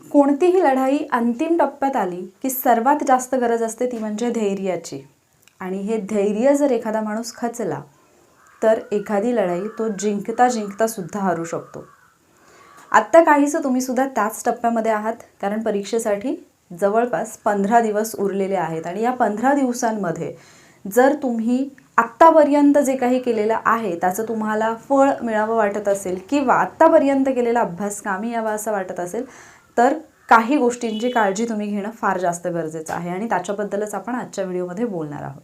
कोणतीही लढाई अंतिम टप्प्यात आली की सर्वात जास्त गरज असते ती म्हणजे धैर्याची. आणि हे धैर्य जर एखादा माणूस खचला तर एखादी लढाई तो जिंकता जिंकता सुद्धा हरू शकतो. आत्ता काहीसं तुम्ही सुद्धा त्याच टप्प्यामध्ये आहात कारण परीक्षेसाठी जवळपास पंधरा दिवस उरलेले आहेत. आणि या पंधरा दिवसांमध्ये जर तुम्ही आत्तापर्यंत जे काही केलेलं आहे त्याचं तुम्हाला फळ मिळावं वाटत असेल किंवा आत्तापर्यंत केलेला अभ्यास कामी यावा असं वाटत असेल तर काही गोष्टींची काळजी तुम्ही घेणं फार जास्त गरजेचं आहे आणि त्याच्याबद्दलच आपण आजच्या व्हिडिओमध्ये बोलणार आहोत.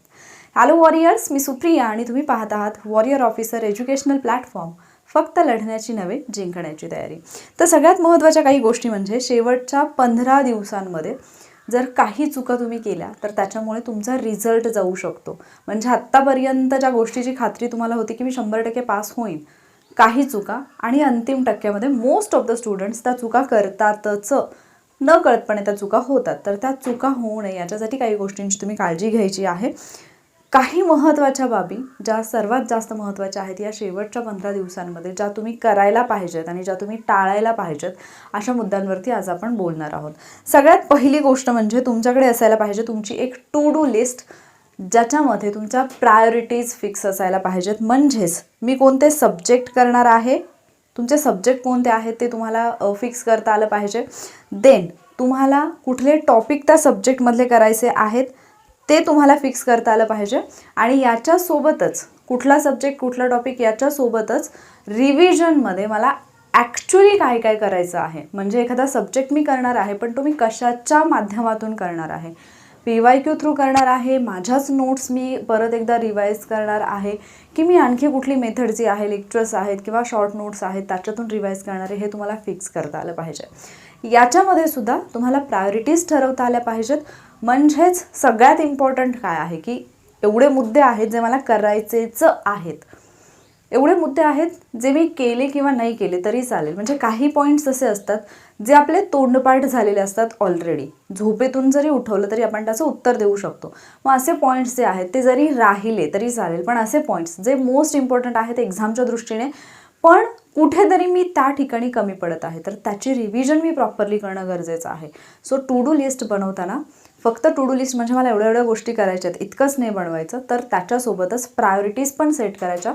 हॅलो वॉरियर्स मी सुप्रिया आणि तुम्ही पाहत आहात वॉरियर ऑफिसर एज्युकेशनल प्लॅटफॉर्म फक्त लढण्याची नव्हे जिंकण्याची तयारी. तर सगळ्यात महत्त्वाच्या काही गोष्टी म्हणजे शेवटच्या पंधरा दिवसांमध्ये जर काही चुका तुम्ही केल्या तर त्याच्यामुळे तुमचा रिझल्ट जाऊ शकतो. म्हणजे आत्तापर्यंत ज्या गोष्टीची खात्री तुम्हाला होती की मी शंभर टक्के पास होईन काही चुका आणि अंतिम टक्क्यामध्ये मोस्ट ऑफ द स्टुडंट्स त्या चुका करतातच. न कळतपणे त्या चुका होतात. तर त्या चुका होऊ नये याच्यासाठी काही गोष्टींची तुम्ही काळजी घ्यायची आहे. काही महत्त्वाच्या बाबी ज्या सर्वात जास्त महत्त्वाच्या आहेत या शेवटच्या पंधरा दिवसांमध्ये ज्या तुम्ही करायला पाहिजेत आणि ज्या तुम्ही टाळायला पाहिजेत अशा मुद्द्यांवरती आज आपण बोलणार आहोत. सगळ्यात पहिली गोष्ट म्हणजे तुमच्याकडे असायला पाहिजे तुमची एक टू डू लिस्ट ज्याच्यामध्ये तुमच्या प्रायोरिटीज फिक्स असायला पाहिजेत. म्हणजेच मी कोणते सब्जेक्ट करणार आहे? तुमचे सब्जेक्ट कोणते आहेत ते तुम्हाला फिक्स करता आलं पाहिजे. देन तुम्हाला कुठले टॉपिक त्या सब्जेक्टमधले करायचे आहेत ते तुम्हाला फिक्स करता आलं पाहिजे. आणि याच्यासोबतच कुठला सब्जेक्ट कुठला टॉपिक याच्यासोबतच रिव्हिजनमध्ये मला ॲक्च्युली काय काय करायचं आहे. म्हणजे एखादा सब्जेक्ट मी करणार आहे पण तो मी कशाच्या माध्यमातून करणार आहे? पी वाय क्यू थ्रू करणार आहे. माझ्याच नोट्स मी परत एकदा रिवाईज करणार आहे. की मी आणखी कुठली मेथड जी आहे लेक्चर्स आहेत किंवा शॉर्ट नोट्स आहेत त्याच्यातून रिवाईज करणार आहे हे तुम्हाला फिक्स करता आलं पाहिजे. याच्यामध्ये सुद्धा तुम्हाला प्रायोरिटीज ठरवता आल्या पाहिजेत. म्हणजेच सगळ्यात इम्पॉर्टंट काय आहे की एवढे मुद्दे आहेत जे मला करायचेच आहेत. एवढे मुद्दे आहेत जे मी केले किंवा नाही केले तरी चालेल. म्हणजे काही पॉईंट्स असे असतात जे आपले तोंडपाठ झालेले असतात ऑलरेडी झोपेतून जरी उठवलं तरी आपण त्याचं उत्तर देऊ शकतो. मग असे पॉईंट्स जे आहेत ते जरी राहिले तरी चालेल. पण असे पॉईंट्स जे मोस्ट इम्पॉर्टंट आहेत एक्झामच्या दृष्टीने पण कुठेतरी मी त्या ठिकाणी कमी पडत आहे. तर त्याची रिव्हिजन मी प्रॉपरली करणं गरजेचं आहे. सो टू डू लिस्ट बनवताना फक्त टू डू लिस्ट म्हणजे मला एवढ्या एवढ्या गोष्टी करायच्या आहेत. इतकंच नाही बनवायचं. तर त्याच्यासोबतच प्रायोरिटीज पण सेट करायच्या.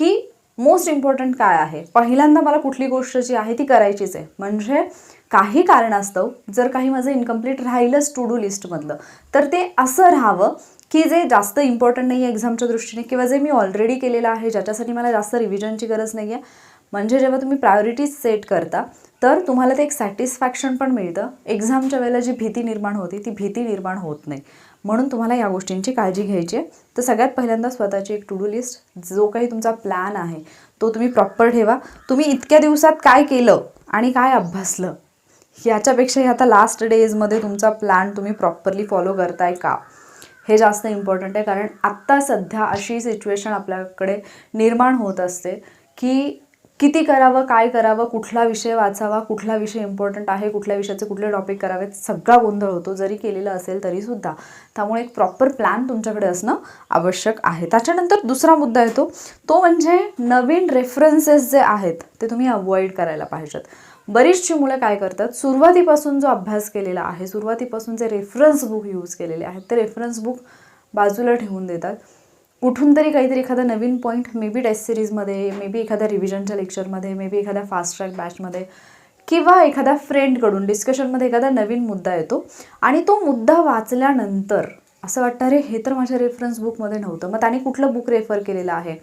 की मोस्ट इम्पॉर्टंट काय आहे? पहिल्यांदा मला कुठली गोष्ट जी आहे ती करायचीच आहे. म्हणजे काही कारणास्तव जर काही माझं इनकम्प्लीट राहिलंच टू डू लिस्टमधलं तर ते असं राहावं की जे जास्त इम्पॉर्टंट नाही आहे एक्झामच्या दृष्टीने किंवा जे मी ऑलरेडी केलेलं आहे ज्याच्यासाठी मला जास्त रिव्हिजनची गरज नाही आहे म्हणजे जेव्हा तुम्ही प्रायोरिटीज सेट करता तर तुम्हाला ते एक सॅटिस्फॅक्शन पण मिळतं. एक्झामच्या वेळेला जी भीती निर्माण होती ती भीती निर्माण होत नाही. म्हणून तुम्हाला या गोष्टींची काळजी घ्यायची आहे. तर सगळ्यात पहिल्यांदा स्वतःची एक टू डू लिस्ट जो काही तुमचा प्लॅन आहे तो तुम्ही प्रॉपर ठेवा. तुम्ही इतक्या दिवसात काय केलं आणि काय अभ्यासलं याच्यापेक्षाही आता लास्ट डेजमध्ये तुमचा प्लॅन तुम्ही प्रॉपरली फॉलो करताय का? हे जास्त इम्पॉर्टंट आहे. कारण आत्ता सध्या अशी सिच्युएशन आपल्याकडे निर्माण होत असते की किती करावं काय करावं कुठला विषय वाचावा कुठला विषय इम्पॉर्टंट आहे कुठल्या विषयाचे कुठले टॉपिक करावेत सगळा गोंधळ होतो. जरी केलेलं असेल तरीसुद्धा. त्यामुळे एक प्रॉपर प्लॅन तुमच्याकडे असणं आवश्यक आहे. त्याच्यानंतर दुसरा मुद्दा येतो. तो म्हणजे नवीन रेफरन्सेस जे आहेत ते तुम्ही अवॉइड करायला पाहिजेत. बरीचशी मुलं काय करतात सुरुवातीपासून जो अभ्यास केलेला आहे सुरुवातीपासून जे रेफरन्स बुक यूज केलेले आहेत ते रेफरन्स बुक बाजूला ठेवून देतात. कुठून तरी काहीतरी एखादा नवीन पॉईंट मे बी टेस्ट सिरीजमध्ये मे बी एखाद्या रिव्हिजनच्या लेक्चरमध्ये मे बी एखाद्या फास्ट ट्रॅक बॅचमध्ये किंवा एखाद्या फ्रेंडकडून डिस्कशनमध्ये एखादा नवीन मुद्दा येतो आणि तो मुद्दा वाचल्यानंतर असं वाटतं अरे हे तर माझ्या रेफरन्स बुकमध्ये नव्हतं. मग त्याने कुठलं बुक रेफर केलेलं आहे?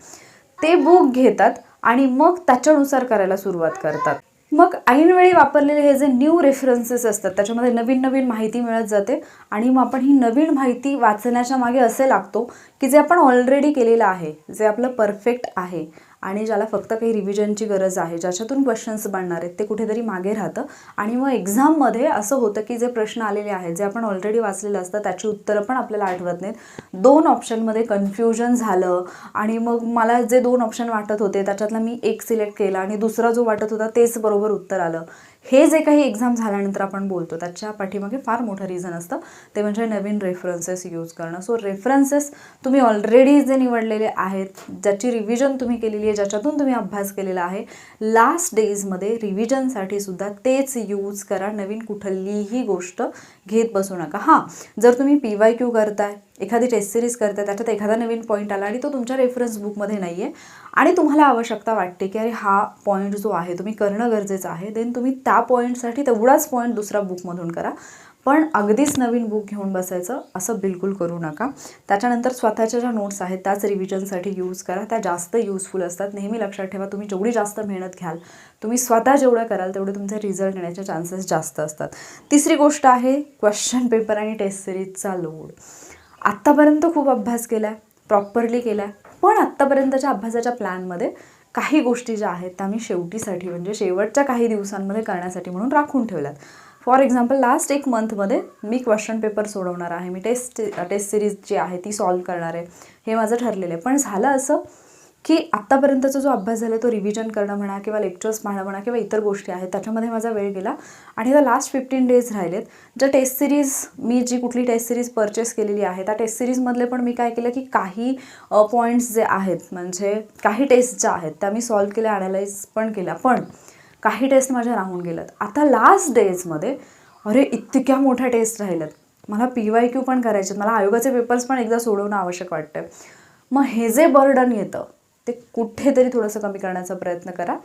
ते बुक घेतात आणि मग त्याच्यानुसार करायला सुरुवात करतात. मग ऐनवेळी वापरलेले हे जे न्यू रेफरन्सेस असतात त्याच्यामध्ये नवीन नवीन माहिती मिळत जाते. आणि मग आपण ही नवीन माहिती वाचण्याच्या मागे असे लागतो की जे आपण ऑलरेडी केलेलं आहे जे आपलं परफेक्ट आहे. आणि ज्याला फक्त काही रिव्हिजनची गरज आहे ज्याच्यातून क्वेश्चन्स बनणार आहेत ते कुठेतरी मागे राहतं. आणि मग एक्झाममध्ये असं होतं की जे प्रश्न आलेले आहेत जे आपण ऑलरेडी वाचलेलं असतं त्याची उत्तरं पण आपल्याला आठवत नाहीत. दोन ऑप्शनमध्ये कन्फ्युजन झालं आणि मग मला जे दोन ऑप्शन वाटत होते त्याच्यातला मी एक सिलेक्ट केला आणि दुसरा जो वाटत होता तेच बरोबर उत्तर आलं. हे जे काही एक्झाम झाल्यानंतर आपण बोलतो त्याच्या पाठीमागे फार मोठं रिझन असतं. ते म्हणजे नवीन रेफरन्सेस यूज करणं. सो रेफरन्सेस तुम्ही ऑलरेडी जे निवडलेले आहेत ज्याची रिव्हिजन तुम्ही केलेली आहे ज्याच्यातून तुम्ही अभ्यास केलेला आहे लास्ट डेजमध्ये रिव्हिजनसाठी सुद्धा तेच यूज करा. नवीन कुठलीही गोष्ट घेत बसू नका. हां जर तुम्ही पी वाय क्यू करताय एखादी टेस्ट सिरीज करताय त्याच्यात एखादा नवीन पॉईंट आला आणि तो तुमच्या रेफरन्स बुकमध्ये नाही आहे आणि तुम्हाला आवश्यकता वाटते की अरे हा पॉईंट जो आहे तुम्ही करणं गरजेचं आहे. देन तुम्ही त्या पॉईंटसाठी तेवढाच पॉईंट दुसऱ्या बुकमधून करा. पण अगदीच नवीन बुक घेऊन बसायचं असं बिलकुल करू नका. त्याच्यानंतर स्वतःच्या ज्या नोट्स आहेत त्याच रिव्हिजनसाठी यूज करा. त्या जास्त युजफुल असतात. नेहमी लक्षात ठेवा तुम्ही जेवढी जास्त मेहनत घ्याल तुम्ही स्वतः जेवढं कराल तेवढे तुमचे रिझल्ट येण्याचे चान्सेस जास्त असतात. तिसरी गोष्ट आहे क्वेश्चन पेपर आणि टेस्ट सिरीजचा लोड आत्तापर्यंत खूप अभ्यास केला आहे प्रॉपरली केला आहे पण आत्तापर्यंतच्या अभ्यासाच्या प्लॅनमध्ये काही गोष्टी ज्या आहेत त्या मी शेवटीसाठी म्हणजे शेवटच्या काही दिवसांमध्ये करण्यासाठी म्हणून राखून ठेवल्यात. फॉर एक्झाम्पल लास्ट एक मंथमध्ये मी क्वेश्चन पेपर सोडवणार आहे. मी टेस्ट टेस्ट सिरीज जी आहे ती सॉल्व करणार आहे. हे माझं ठरलेलं आहे. पण झालं असं की आत्तापर्यंतचा जो अभ्यास झाला तो रिव्हिजन करणं म्हणा किंवा लेक्चर्स पाहणं म्हणा किंवा इतर गोष्टी आहेत त्याच्यामध्ये माझा वेळ गेला. आणि आता लास्ट फिफ्टीन डेज राहिलेत. ज्या टेस्ट सिरीज मी जी कुठली टेस्ट सिरीज परचेस केलेली आहे त्या टेस्ट सिरीजमधले पण मी काय केलं की काही पॉईंट्स जे आहेत म्हणजे काही टेस्ट ज्या आहेत त्या मी सॉल्व्ह केल्या ॲनालाइज पण केल्या पण काही टेस्ट माझ्या राहून गेल्यात. आता लास्ट डेजमध्ये अरे इतक्या मोठ्या टेस्ट राहिल्यात. मला पी वाय क्यू पण करायचे मला आयोगाचे पेपर्स पण एकदा सोडवणं आवश्यक वाटतं मग हे जे बर्डन येतं ते कुठेतरी थोडंसं कमी करण्याचा प्रयत्न करा.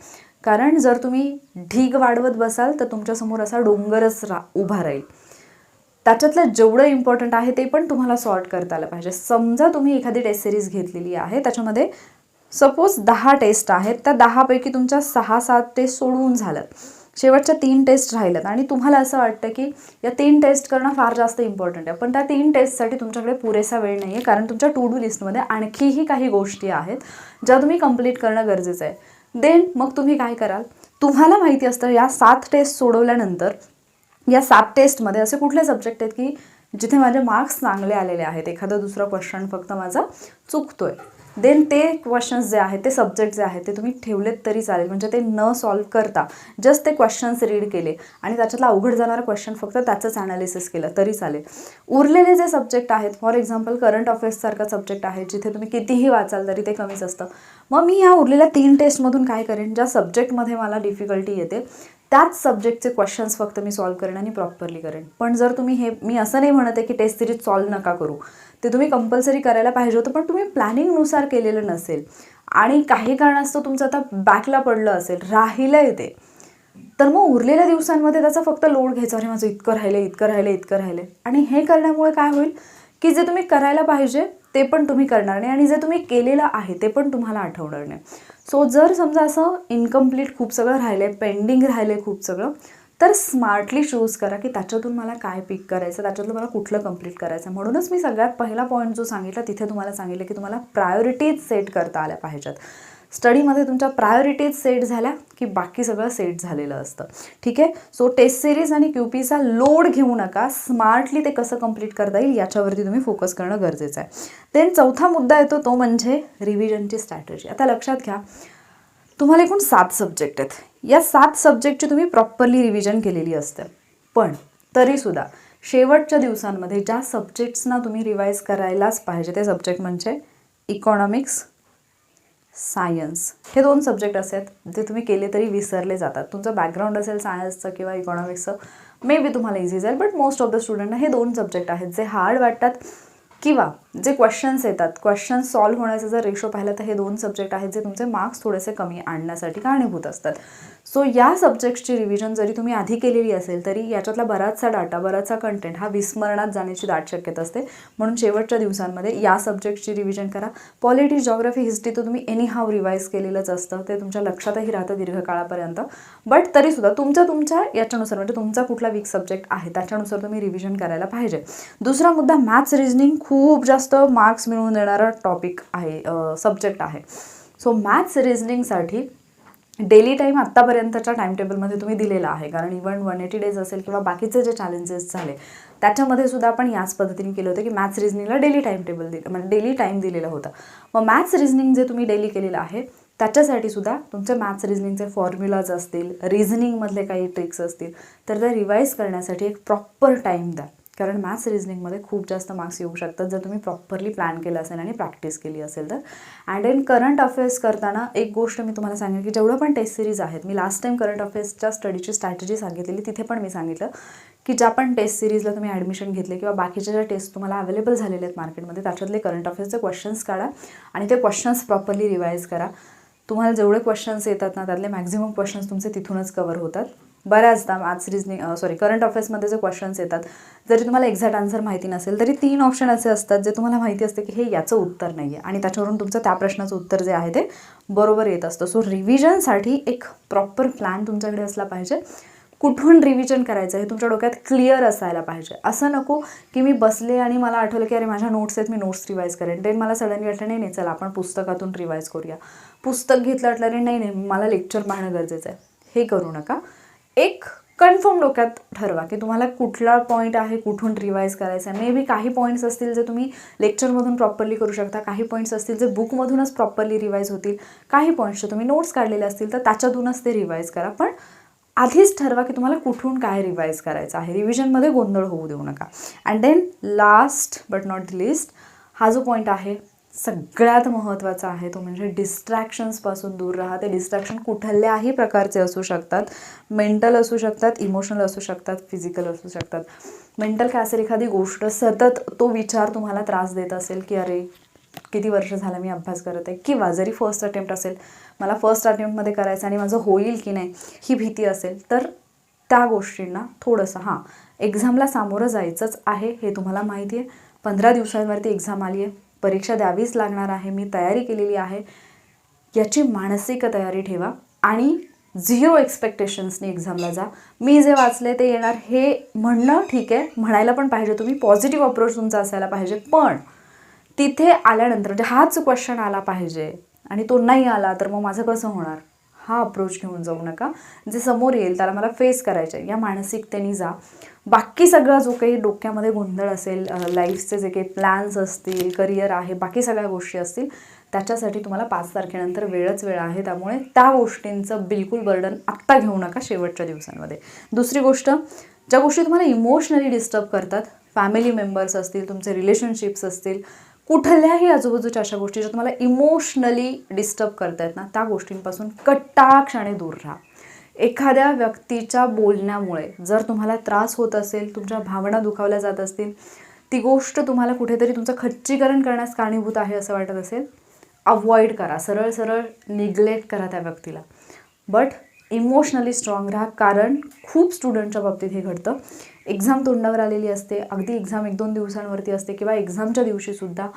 कारण जर तुम्ही ढीग वाढवत बसाल तर तुमच्यासमोर असा डोंगरच रा उभा राहील. त्याच्यातलं जेवढं इम्पॉर्टंट आहे ते पण तुम्हाला सॉर्ट करता आलं पाहिजे. समजा तुम्ही एखादी टेस्ट सिरीज घेतलेली आहे त्याच्यामध्ये सपोज दहा टेस्ट आहेत त्या दहापैकी तुमच्या सहा सात टेस्ट सोडवून झाल्यात शेवटच्या तीन टेस्ट राहिल्यात. आणि तुम्हाला असं वाटतं की या तीन टेस्ट करणं फार जास्त इम्पॉर्टंट आहे. पण त्या तीन टेस्टसाठी तुमच्याकडे पुरेसा वेळ नाही आहे कारण तुमच्या टू डू लिस्टमध्ये आणखीही काही गोष्टी आहेत ज्या तुम्ही कंप्लीट करणं गरजेचं आहे. देन मग तुम्ही काय कराल? तुम्हाला माहिती असतं या सात टेस्ट सोडवल्यानंतर या सात टेस्टमध्ये असे कुठले सब्जेक्ट आहेत की जिथे माझे मार्क्स चांगले आलेले आहेत. एखादा दुसरा क्वेश्चन फक्त माझा चुकतोय. देन ते क्वेश्चन्स जे आहेत ते सब्जेक्ट जे आहेत ते तुम्ही ठेवलेत तरी चालेल. म्हणजे ते न सॉल्व करता जस्ट ते क्वेश्चन्स रीड केले आणि त्याच्यातला अवघड जाणारा क्वेश्चन फक्त त्याचंच ॲनालिसिस केलं तरी चालेल. उरलेले जे सब्जेक्ट आहेत फॉर एक्झाम्पल करंट अफेअर्ससारखा सब्जेक्ट आहे जिथे तुम्ही कितीही वाचाल तरी ते कमीच असतं. मग मी ह्या उरलेल्या तीन टेस्टमधून काय करेन? ज्या सब्जेक्टमध्ये मला डिफिकल्टी येते त्याच सब्जेक्टचे क्वेश्चन्स फक्त मी सॉल्व करेन आणि प्रॉपरली करेन. पण जर तुम्ही हे मी असं नाही म्हणत आहे की टेस्ट सिरीज सॉल्व नका करू. ते तुम्ही कंपल्सरी करायला पाहिजे होतं पण तुम्ही प्लॅनिंगनुसार केलेलं नसेल. आणि काही कारणास्तव तुमचं आता बॅकला पडलं असेल राहिलं आहे ते. तर मग उरलेल्या दिवसांमध्ये त्याचा फक्त लोड घ्यायचा अरे माझं इतकं राहिलं इतकं राहिलं इतकं राहिलं आणि हे करण्यामुळे काय होईल? की जे तुम्ही करायला पाहिजे ते पण तुम्ही करणार नाही. आणि जे तुम्ही केलेलं आहे ते पण तुम्हाला आठवणार नाही. सो जर समजा असं इनकम्प्लीट खूप सगळं राहिलं आहे पेंडिंग राहिलं आहे खूप सगळं तर स्मार्टली चूज करा की त्याच्यातून मला काय पिक करायचं त्याच्यातून मला कुठलं कंप्लीट करायचं. म्हणूनच मी सगळ्यात पहिला पॉईंट जो सांगितला तिथे तुम्हाला सांगितलं की तुम्हाला प्रायोरिटीज सेट करता आल्या पाहिजेत. स्टडीमध्ये तुमच्या प्रायोरिटीज सेट झाल्या की बाकी सगळं सेट झालेलं असतं. ठीक आहे? सो टेस्ट सिरीज आणि क्यू पीचा लोड घेऊ नका. स्मार्टली ते कसं कंप्लीट करता येईल याच्यावरती तुम्ही फोकस करणं गरजेचं आहे. देन चौथा मुद्दा येतो तो म्हणजे रिव्हिजनची स्ट्रॅटजी आता लक्षात घ्या तुम्हाला एकूण सात सब्जेक्ट आहेत. या सात सब्जेक्टची तुम्ही प्रॉपरली रिव्हिजन केलेली असते. पण तरीसुद्धा शेवटच्या दिवसांमध्ये ज्या सब्जेक्ट्सना तुम्ही रिवाईज करायलाच पाहिजे ते सब्जेक्ट म्हणजे इकॉनॉमिक्स सायन्स. हे दोन सब्जेक्ट असे आहेत जे तुम्ही केले तरी विसरले जातात. तुमचं बॅकग्राऊंड असेल सायन्सचं किंवा इकॉनॉमिक्सचं मे बी तुम्हाला इझी जाईल बट मोस्ट ऑफ द स्टुडंटना हे दोन सब्जेक्ट आहेत जे हार्ड वाटतात किंवा जे क्वेश्चन्स येतात क्वेश्चन्स सॉल्व्ह होण्याचा जर रेशो पाहिला तर हे दोन सब्जेक्ट आहेत जे तुमचे मार्क्स थोडेसे कमी आणण्यासाठी कारणीभूत असतात. सो या सब्जेक्टची रिव्हिजन जरी तुम्ही आधी केलेली असेल तरी याच्यातला बराचसा डाटा बराचसा कंटेंट हा विस्मरणात जाण्याची दाट शक्यता असते. म्हणून शेवटच्या दिवसांमध्ये या सब्जेक्टची रिव्हिजन करा. पॉलिटी जॉग्राफी हिस्ट्री तर तुम्ही एनी हाव रिवाईज केलेलंच असतं. ते तुमच्या लक्षातही राहतं दीर्घकाळापर्यंत. बट तरीसुद्धा तुमच्या तुमच्या याच्यानुसार म्हणजे तुमचा कुठला वीक सब्जेक्ट आहे त्याच्यानुसार तुम्ही रिव्हिजन करायला पाहिजे. दुसरा मुद्दा मॅथ्स रिजनिंग खूप जास्त मार्क्स मिळवून देणारा टॉपिक आहे सब्जेक्ट आहे. सो मॅथ्स रिजनिंगसाठी डेली टाईम आत्तापर्यंतच्या टाइम टेबलमध्ये तुम्ही दिलेला आहे. कारण इव्हन वन एटी डेज असेल किंवा बाकीचे जे चॅलेंजेस झाले त्याच्यामध्ये सुद्धा आपण याच पद्धतीने केलं होतं की मॅथ्स रिजनिंगला डेली टाईम टेबल दिलं म्हणजे डेली टाईम दिलेला होता. मग मॅथ्स रिजनिंग जे तुम्ही डेली केलेलं आहे त्याच्यासाठी सुद्धा तुमचे मॅथ्स रिझनिंगचे फॉर्म्युलाज असतील रिझनिंगमधले काही ट्रिक्स असतील तर ते रिवाईज करण्यासाठी एक प्रॉपर टाईम द्या. कारण मॅथ्स रिझनिंगमध्ये खूप जास्त मार्क्स येऊ शकतात. जर तुम्ही प्रॉपरली प्लॅन केलं असेल आणि प्रॅक्टिस केली असेल तर. अँड इन करंट अफेअर्स करताना एक गोष्ट मी तुम्हाला सांगेन की जेवढं पण टेस्ट सिरीज आहेत मी लास्ट टाईम करंट अफेअर्सच्या स्टडीची स्ट्रॅटेजी सांगितलेली तिथे पण मी सांगितलं की ज्या पण टेस्ट सिरीजला तुम्ही ॲडमिशन घेतले किंवा बाकीच्या ज्या टेस्ट तुम्हाला अवेलेबल झालेले आहेत मार्केटमध्ये त्याच्यातले करंट अफेअर्सचे क्वेश्चन्स काढा आणि ते क्वेश्चन्स प्रॉपरली रिवाईज करा. तुम्हाला जेवढे क्वेश्चन्स येतात ना त्यातले मॅक्झिमम क्वेश्चन्स तुमचे तिथूनच कवर होतात. बऱ्याचदा मॅथ्स रिजनिंग सॉरी करंट अफेअर्समध्ये जे क्वेश्चन्स येतात जरी तुम्हाला एक्झॅक्ट आन्सर माहिती नसेल तरी तीन ऑप्शन असे असतात जे तुम्हाला माहिती असते की हे याचं उत्तर नाही आहे आणि त्याच्यावरून तुमचं त्या प्रश्नाचं उत्तर जे आहे ते बरोबर येत असतं. सो रिव्हिजनसाठी एक प्रॉपर प्लॅन तुमच्याकडे असला पाहिजे. कुठून रिव्हिजन करायचं हे तुमच्या डोक्यात क्लिअर असायला पाहिजे. असं नको की मी बसले आणि मला आठवलं की अरे माझ्या नोट्स आहेत मी नोट्स रिवाईज करेन. देन मला सडनली वाटलं नाही नाही चला आपण पुस्तकातून रिवाईज करूया. पुस्तक घेतलं वाटलं अरे नाही नाही मला लेक्चर पाहणं गरजेचं आहे. हे करू नका. एक कन्फर्म डोक्यात ठरवा की तुम्हाला कुठला पॉईंट आहे कुठून रिवाईज करायचा आहे. मे बी काही पॉईंट्स असतील जे तुम्ही लेक्चरमधून प्रॉपरली करू शकता काही पॉईंट्स असतील जे बुकमधूनच प्रॉपरली रिवाईज होतील काही पॉईंट्सचे तुम्ही नोट्स काढलेले असतील तर त्याच्यातूनच ते रिवाईज करा. पण आधीच ठरवा की तुम्हाला कुठून काय रिवाईज करायचं आहे. रिव्हिजनमध्ये गोंधळ होऊ देऊ नका. And then last but not least हा जो पॉईंट आहे सगळ्यात महत्त्वाचा आहे तो म्हणजे डिस्ट्रॅक्शन्सपासून दूर राहा. ते डिस्ट्रॅक्शन कुठल्याही प्रकारचे असू शकतात. मेंटल असू शकतात इमोशनल असू शकतात फिजिकल असू शकतात. मेंटल काय असेल? एखादी गोष्ट सतत तो विचार तुम्हाला त्रास देत असेल की अरे किती वर्ष झालं मी अभ्यास करत आहे? किंवा जरी फर्स्ट अटेम्प्ट असेल मला फर्स्ट अटेम्प्टमध्ये करायचं आणि माझं होईल की नाही ही भीती असेल तर त्या गोष्टींना थोडंसं हां एक्झामला सामोरं जायचंच आहे हे तुम्हाला माहिती आहे. पंधरा दिवसांवरती एक्झाम आली आहे. परीक्षा द्यावीच लागणार आहे मी तयारी केलेली आहे. याची मानसिक तयारी ठेवा आणि झिरो एक्सपेक्टेशन्सनी एक्झामला जा. मी जे वाचले ते येणार हे म्हणणं ठीक आहे म्हणायला पण पाहिजे. तुम्ही पॉझिटिव्ह अप्रोच तुमचा असायला पाहिजे. पण तिथे आल्यानंतर म्हणजे हाच क्वेश्चन आला पाहिजे आणि तो नाही आला तर मग माझं कसं होणार? हा अप्रोच घेऊन जाऊ नका. जे समोर येईल त्याला मला फेस करायचं आहे या मानसिकतेने जा. बाकी सगळा जो काही डोक्यामध्ये गोंधळ असेल लाईफचे जे काही प्लॅन्स असतील करिअर आहे बाकी सगळ्या गोष्टी असतील त्याच्यासाठी तुम्हाला पाच तारखेनंतर वेळच वेळ आहे. त्यामुळे त्या गोष्टींचं बिलकुल बर्डन आत्ता घेऊ नका शेवटच्या दिवसांमध्ये. दुसरी गोष्ट ज्या गोष्टी तुम्हाला इमोशनली डिस्टर्ब करतात फॅमिली मेंबर्स असतील तुमचे रिलेशनशिप्स असतील कुठल्याही आजूबाजूच्या अशा गोष्टी ज्या तुम्हाला इमोशनली डिस्टर्ब करतायत ना त्या गोष्टींपासून कटाक्षाने दूर राहा. एखाद्या व्यक्तीच्या बोलण्यामुळे जर तुम्हाला त्रास होत असेल तुमच्या भावना दुखावल्या जात असतील ती गोष्ट तुम्हाला कुठेतरी तुमचं खच्चीकरण करण्यास कारणीभूत आहे असं वाटत असेल अवॉइड करा. सरळ सरळ निग्लेक्ट करा त्या व्यक्तीला. बट इमोशनली स्ट्रॉंग राहा. कारण खूप स्टुडंटच्या बाबतीत हे घडतं. एक्झाम तोंडावर आलेली असते. अगदी एक्झाम एक दोन दिवसांवरती असते किंवा एक्झामच्या दिवशीसुद्धा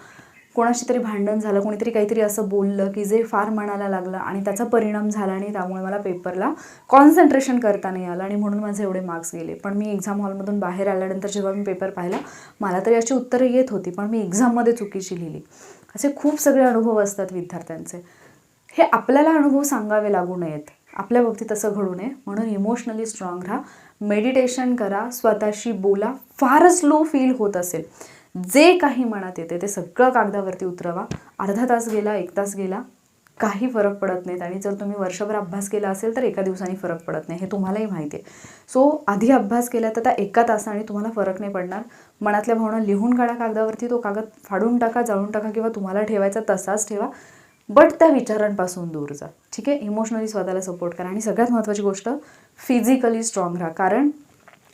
कोणाशी तरी भांडण झालं कोणीतरी काहीतरी असं बोललं की जे फार मनाला लागलं आणि त्याचा परिणाम झाला आणि त्यामुळे मला पेपरला कॉन्सन्ट्रेशन करता नाही आलं आणि म्हणून माझे एवढे मार्क्स गेले. पण मी एक्झाम हॉलमधून बाहेर आल्यानंतर जेव्हा मी पेपर पाहिला मला तरी अशी उत्तरं येत होती पण मी एक्झाममध्ये चुकीची लिहिली. असे खूप सगळे अनुभव असतात विद्यार्थ्यांचे. हे आपल्याला अनुभव सांगावे लागू नयेत. आपल्या बाबतीत असं घडू नये. म्हणून इमोशनली स्ट्रॉंग राहा. मेडिटेशन करा. स्वतःशी बोला. फारच लो फील होत असेल. जे काही मनात येते ते सगळं कागदावरती उतरवा. अर्धा तास गेला एक तास गेला काही फरक पडत नाहीत. आणि जर तुम्ही वर्षभर अभ्यास केला असेल तर एका दिवसाने फरक पडत नाही. हे तुम्हालाही माहिती आहे सो आधी अभ्यास केला तर त्या एका तासाने तुम्हाला फरक नाही पडणार. मनातल्या भावना लिहून काढा कागदावरती. तो कागद फाडून टाका जाळून टाका किंवा तुम्हाला ठेवायचा तसाच ठेवा. बट त्या विचारांपासून दूर जा. ठीक आहे? इमोशनली स्वतःला सपोर्ट करा. आणि सगळ्यात महत्त्वाची गोष्ट फिजिकली स्ट्रॉंग राहा. कारण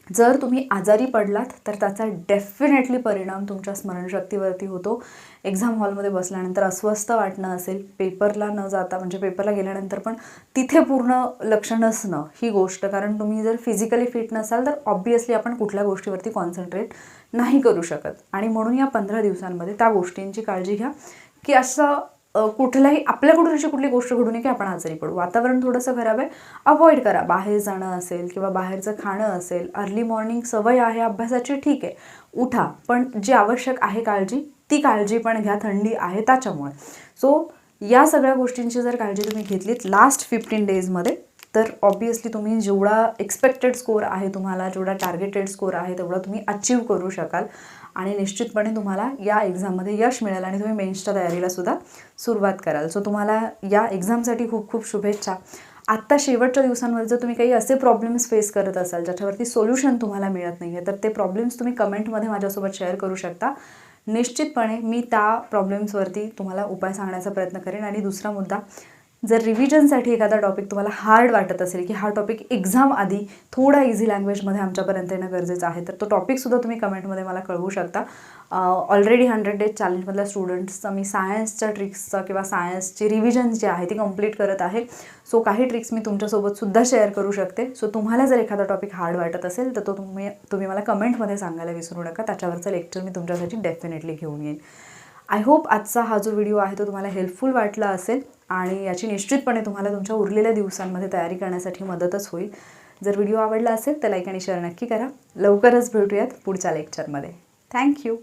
जर तुम्ही आजारी पडलात तर त्याचा डेफिनेटली परिणाम तुमच्या स्मरणशक्तीवरती होतो. एक्झाम हॉलमध्ये बसल्यानंतर अस्वस्थ वाटणं असेल पेपरला न जाता म्हणजे पेपरला गेल्यानंतर पण तिथे पूर्ण लक्ष नसणं ही गोष्ट. कारण तुम्ही जर फिजिकली फिट नसाल तर ऑब्वियसली आपण कुठल्या गोष्टीवरती कॉन्सन्ट्रेट नाही करू शकत. आणि म्हणून या पंधरा दिवसांमध्ये त्या गोष्टींची काळजी घ्या की असं कुठलाही कुठल्याही आपल्याकडून अशी कुठली गोष्ट घडू नये की आपण आजारी पडू. वातावरण थोडंसं खराब आहे. अवॉइड करा. बाहेर जाणं असेल किंवा बाहेरचं खाणं असेल अर्ली मॉर्निंग सवय आहे अभ्यासाची ठीक आहे. उठा. पण जी आवश्यक आहे काळजी ती काळजी पण घ्या. थंडी आहे त्याच्यामुळे. सो या सगळ्या गोष्टींची जर काळजी तुम्ही घेतलीत लास्ट फिफ्टीन डेजमध्ये तर ऑब्वियसली तुम्ही जेवढा एक्सपेक्टेड स्कोर आहे तुम्हाला जेवढा टार्गेटेड स्कोर आहे तेवढा तुम्ही अचीव करू शकाल. आणि निश्चितपणे तुम्हाला या एक्झाममध्ये यश मिळेल आणि तुम्ही मेन्सच्या तयारीला सुद्धा सुरुवात कराल. सो तुम्हाला या एक्झामसाठी खूप खूप शुभेच्छा. आत्ता शेवटच्या दिवसांमध्ये जर तुम्ही काही असे प्रॉब्लेम्स फेस करत असाल ज्याच्यावरती सोल्युशन तुम्हाला मिळत नाही आहे तर ते प्रॉब्लेम्स तुम्ही कमेंटमध्ये माझ्यासोबत शेअर करू शकता. निश्चितपणे मी त्या प्रॉब्लेम्सवरती तुम्हाला उपाय सांगण्याचा प्रयत्न करेन. आणि दुसरा मुद्दा जर रिव्हिजनसाठी एखादा टॉपिक तुम्हाला हार्ड वाटत असेल की हा टॉपिक एक्झाम आधी थोडा इझी लँग्वेजमध्ये आमच्यापर्यंत येणं गरजेचं आहे तर तो टॉपिकसुद्धा तुम्ही कमेंटमध्ये मला कळवू शकता. ऑलरेडी हंड्रेड डेज चॅलेंजमधल्या स्टुडंट्सचं मी सायन्सच्या ट्रिक्सचं किंवा सायन्सची रिव्हिजन जी आहे ती कंप्लीट करत आहे. सो काही ट्रिक्स मी तुमच्यासोबतसुद्धा शेअर करू शकते. सो तुम्हाला जर एखादा टॉपिक हार्ड वाटत असेल तर तो तुम्ही तुम्ही मला कमेंटमध्ये सांगायला विसरू नका. त्याच्यावरचं लेक्चर मी तुमच्यासाठी डेफिनेटली घेऊन येईन. आय होप आजचा हा जो व्हिडिओ आहे तो तुम्हाला हेल्पफुल वाटला असेल आणि याची निश्चितपणे तुम्हाला तुमच्या उरलेल्या दिवसांमध्ये तयारी करण्यासाठी मदतच होईल. जर व्हिडिओ आवडला असेल तर लाईक आणि शेअर नक्की करा. लवकरच भेटूयात पुढच्या लेक्चरमध्ये. थँक्यू